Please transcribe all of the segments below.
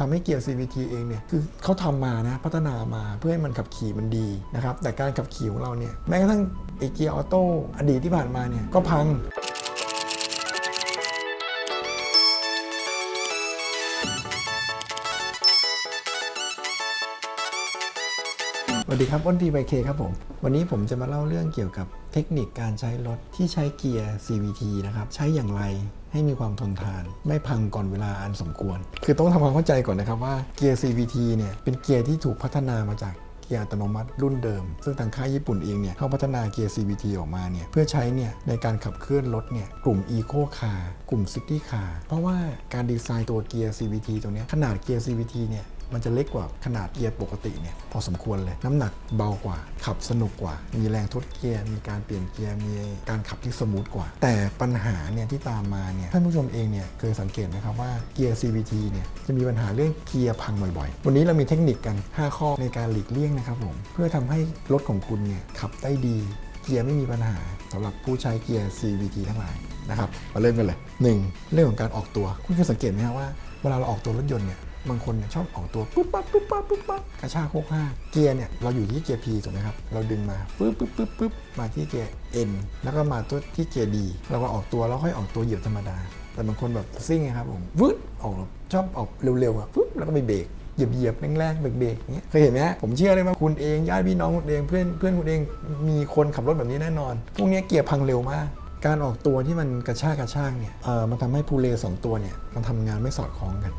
ทำให้เกียร์ CVT เองเนี่ยคือเขาทำมานะพัฒนามาเพื่อให้มันขับขี่มันดีนะครับแต่การขับขี่ของเราเนี่ยแม้กระทั่งไอเกียร์ออโต้อดีตที่ผ่านมาเนี่ยก็พังสวัสดีครับอ้นทีไบเคครับผม วันนี้ผมจะมาเล่าเรื่องเกี่ยวกับเทคนิคการใช้รถที่ใช้เกียร์ CVT นะครับ ใช้อย่างไร ให้มีความทนทาน ไม่พังก่อนเวลาอันสมควร คือต้องทำความเข้าใจก่อนนะครับว่าเกียร์ CVT เนี่ยเป็นเกียร์ที่ถูกพัฒนามาจากเกียร์อัตโนมัติรุ่นเดิม ซึ่งทางค่ายญี่ปุ่นเองเนี่ยเขาพัฒนาเกียร์ CVT ออกมาเนี่ยเพื่อใช้เนี่ยในการขับเคลื่อนรถเนี่ยกลุ่ม Eco Car กลุ่ม City Car เพราะว่าการดีไซน์ตัวเกียร์ CVT ตัวนี้ขนาดเกียร์ CVT เนี่ย มันจะเล็กกว่าขนาดเกียร์ปกติเนี่ยพอสมควรเลย น้ำหนักเบากว่า ขับสนุกกว่า มีแรงทดเกียร์ มีการเปลี่ยนเกียร์ มีการขับที่สมูทกว่า แต่ปัญหาเนี่ยที่ตามมาเนี่ยท่านผู้ชมเองเนี่ยเคยสังเกตไหมครับว่าเกียร์ CVT เนี่ยจะมีปัญหาเรื่องเกียร์พังบ่อยๆ วันนี้เรามีเทคนิคกัน 5 ข้อในการหลีกเลี่ยงนะครับผมเพื่อทำให้รถของคุณเนี่ยขับได้ดี เกียร์ไม่มีปัญหาสำหรับผู้ใช้เกียร์ CVT ทั้งหลายนะครับมาเริ่มกันเลย 1. เรื่องของการออกตัวคุณเคยสังเกตไหมครับว่าเวลาเราออกตัวรถยนต์เนี่ย บางคนเนี่ยชอบออกตัวปุ๊บปั๊บปุ๊บปั๊บปุ๊บปั๊บกระชากโคกห้าเกียร์เนี่ยเราอยู่ที่เกียร์ P ถูกไหมครับ เราดึงมาปุ๊บปุ๊บปุ๊บปุ๊บมาที่เกียร์ N แล้วก็มาตัวที่เกียร์ D เราก็ออกตัวแล้วค่อยออกตัวเหยียบธรรมดา แต่บางคนแบบซิ่งไงครับผมวืดออกชอบออกเร็วๆอะปุ๊บแล้วก็ไปเบรกเหยียบเหยียบๆแรงๆเบรกๆอย่างเงี้ยเคยเห็นไหมผมเชื่อเลยว่าคุณเองญาติพี่น้องคุณเองเพื่อนเพื่อนคุณเองมีคนขับรถแบบนี้แน่นอน พวกนี้เกียร์พังเร็วมากการออกตัวที่มันกระชากกระชากเนี่ยเออมันทำให้พูเลสองตัวเนี่ยมันทำงานไม่สอดคล้องกัน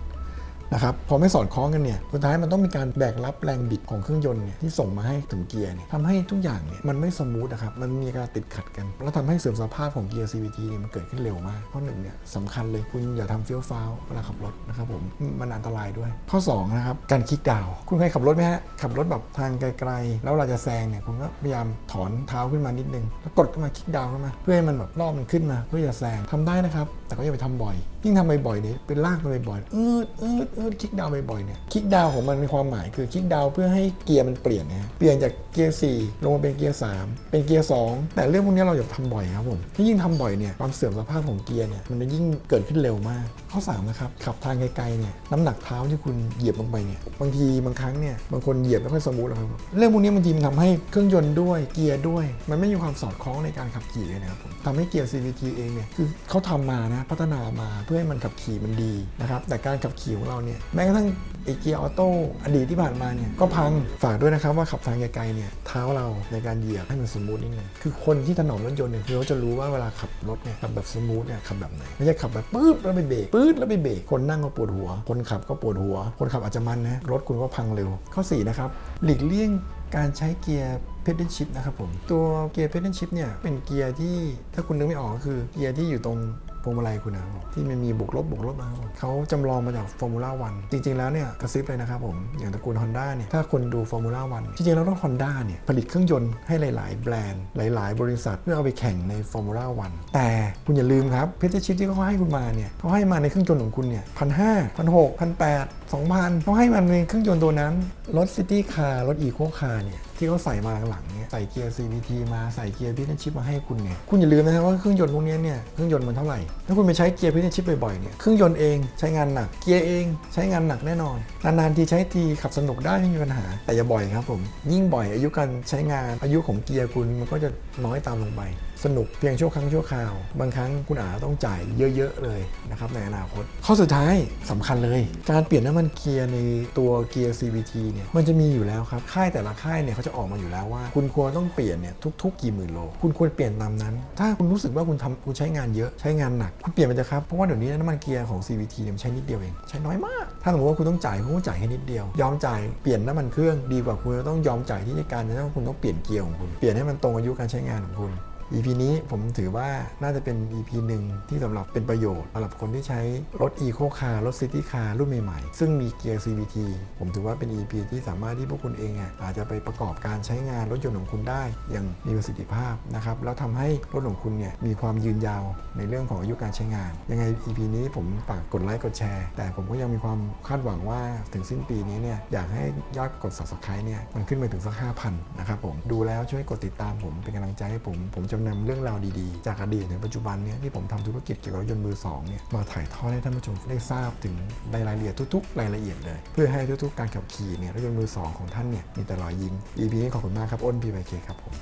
นะครับพอไม่สอดคล้องกันเนี่ยสุดท้ายมันต้องมีการแบกรับแรงบิดของเครื่องยนต์เนี่ยที่ส่งมาให้ถึงเกียร์เนี่ยทำให้ทุกอย่างเนี่ยมันไม่สมูทนะครับมันมีการติดขัดกัน แล้วทำให้เสื่อมสภาพของเกียร์ CVT เนี่ยมันเกิดขึ้นเร็วมากเพราะหนึ่งเนี่ยสำคัญเลยคุณอย่าทำเฟี้ยวฟ้าวเวลาขับรถนะครับผมมันอันตรายด้วย ข้อ2นะครับการคลิกดาวคุณเคยขับรถไหมฮะขับรถแบบทางไกลๆ แล้วเราจะแซงเนี่ยคุณก็พยายามถอนเท้าขึ้นมานิดนึงแล้วกดขึ้นมาคลิกดาวขึ้นมา เพื่อให้มันแบบรอบมันขึ้นมาเพื่อจะแซงทำได้นะครับ แต่ก็อย่าไปทำบ่อยยิ่งทำบ่อยๆเนี่ยเป็นลากบ่อยๆอืดอืดอืดคลิกดาวบ่อยๆเนี่ยคลิกดาวของมันมีความหมายคือคลิกดาวเพื่อให้เกียร์มันเปลี่ยนนะเปลี่ยนจากเกียร์4ลงมาเป็นเกียร์3เป็นเกียร์2แต่เรื่องพวกนี้เราอย่าทำบ่อยครับผมถ้ายิ่งทำบ่อยเนี่ยความเสื่อมสภาพของเกียร์เนี่ยมันจะยิ่งเกิดขึ้นเร็วมาก ข้อ3นะครับขับทางไกลๆเนี่ยน้ำหนักเท้าที่คุณเหยียบลงไปเนี่ยบางทีบางครั้งเนี่ยบางคนเหยียบไม่ค่อยสมูทหรอกครับเรื่องพวกนี้บางทีมันทำให้เครื่องยนต์ด้วยเกียร์ด้วย มันไม่มีความสอดคล้องในการขับขี่เลยนะครับผมทำให้เกียร์ CVT เองเนี่ยคือเขาทำมานะพัฒนามาพื่อให้มันขับขี่มันดีนะครับแต่การขับขี่ของเราเนี่ยแม้กระทั่งไอเกียร์ออโต้อดีตที่ผ่านมาเนี่ยก็พังฝากด้วยนะครับว่าขับทางไกลๆเนี่ยเท้าเราในการเหยียบให้มันสมูทนิดนึงคือคนที่ถนอมรถยนต์เนี่ยคือเขาจะรู้ว่าเวลาขับรถเนี่ยขับแบบสมูทเนี่ยขับแบบไหนไม่ใช่ขับแบบปื๊ดแล้วไปเบรกปื๊ดแล้วไปเบรกคนนั่งก็ปวดหัว คนขับก็ปวดหัว คนขับอาจจะมันนะรถคุณก็พังเร็วข้อ4นะครับหลีกเลี่ยงการใช้เกียร์เพดเดิลชิพนะครับผม ตัวเกียร์เพดเดิลชิพเนี่ยเป็นเกียร์ที่ถ้าคุณนึกไม่ออกก็คือเกียร์ที่อยู่ตรง พวงมาลัยคุณนะครับที่มันมีบวกลบบวกลบนะครับเขาจำลองมาจากฟอร์มูล่าวันจริง ๆ แล้วเนี่ยกระซิบเลยนะครับผมอย่างตระกูล Honda เนี่ยถ้าคนดูฟอร์มูล่าวันจริงๆแล้วต้อง Honda เนี่ยผลิตเครื่องยนต์ให้หลาย ๆ แบรนด์หลาย ๆ บริษัทเพื่อเอาไปแข่งในฟอร์มูล่าวันแต่คุณอย่าลืมครับเพชรชิปที่เขาให้คุณมาเนี่ยเขาให้มาในเครื่องยนต์ของคุณเนี่ยพันห้าพันหกพันแปดสองพันเขาให้มันในเครื่องยนต์ตัวนั้นรถซิตี้คาร์รถอีโคคาร์เนี่ย ที่เขาใส่มาหลังๆเนี่ยใส่เกียร์ CVT มาใส่เกียร์พิทชิปมาให้คุณเนี่ยคุณอย่าลืมนะครับว่าเครื่องยนต์พวกนี้เนี่ยเครื่องยนต์มันเท่าไหร่ถ้าคุณไปใช้เกียร์พิทชิปบ่อยๆเนี่ยเครื่องยนต์เองใช้งานหนักเกียร์เองใช้งานหนักแน่นอนนานๆทีใช้ทีขับสนุกได้ไม่มีปัญหา แต่อย่าบ่อยครับผมยิ่งบ่อยอายุการใช้งานอายุของเกียร์คุณมันก็จะน้อยตามลงไปสนุกเพียงชั่วครั้งชั่วคราว บางครั้งคุณอาจจะต้องจ่ายเยอะๆเลยนะครับในอนาคต ข้อสุดท้ายสำคัญเลย การเปลี่ยนน้ำมันเกียร์ในตัวเกียร์ CVT เนี่ยมันจะมีอยู่แล้วครับค่ายแต่ละค่ายเนี่ยเขาจะออกมาอยู่แล้วว่า คุณควรต้องเปลี่ยนเนี่ยทุกๆ กี่หมื่นโล คุณควรเปลี่ยนตามนั้น ถ้าคุณรู้สึกว่าคุณทำคุณใช้งานเยอะใช้งานหนัก คุณเปลี่ยนไปเถอะครับ เพราะว่าเดี๋ยวนี้น้ำมันเกียร์ของ CVT เนี่ยมันใช้นิดเดียวเอง ใช้น้อยมาก ถ้าสมมติว่าคุณต้องจ่ายคุณก็จ่ายแค่นิดเดียว ยอมจ่ายเปลี่ยนน้ำมันเครื่องดีกว่าคุณจะต้องยอมจ่ายที่การที่คุณต้องเปลี่ยนเกียร์ของคุณ เปลี่ยนให้มันตรงอายุการใช้งานของคุณ EP นี้ผมถือว่าน่าจะเป็น EP หนึ่งที่สำหรับเป็นประโยชน์สำหรับคนที่ใช้รถ Eco Car รถ City Car รุ่นใหม่ๆ ซึ่งมีเกียร์ CVT ผมถือว่าเป็น EP ที่สามารถที่พวกคุณเองอะอาจจะไปประกอบการใช้งานรถยนต์ของคุณได้ อย่างมีประสิทธิภาพนะครับแล้วทำให้รถของคุณเนี่ยมีความยืนยาวในเรื่องของอายุการใช้งาน ยังไง EP นี้ผมฝากกดไลค์กดแชร์ แต่ผมก็ยังมีความคาดหวังว่าถึงสิ้นปีนี้เนี่ยอยากให้ยอดกด subscribe เนี่ยมันขึ้นไปถึงสัก5,000นะครับผมดูแล้วช่วยกดติดตามผมเป็นกำลังใจให้ผมผมจะนำเรื่องราวดีๆ จากอดีตถึงปัจจุบันเนี่ยที่ผมทำธุรกิจเกี่ยวกับรถยนต์มือสองเนี่ยมาถ่ายทอดให้ท่านผู้ชมได้ทราบถึงรายละเอียดทุกๆ รายละเอียดเลย เพื่อให้ทุกๆ การขับขี่เนี่ยรถยนต์มือสองของท่านเนี่ยมีแต่รอยยิ้ม EP นี้ขอบคุณมากครับอ้นพีไเคครับผม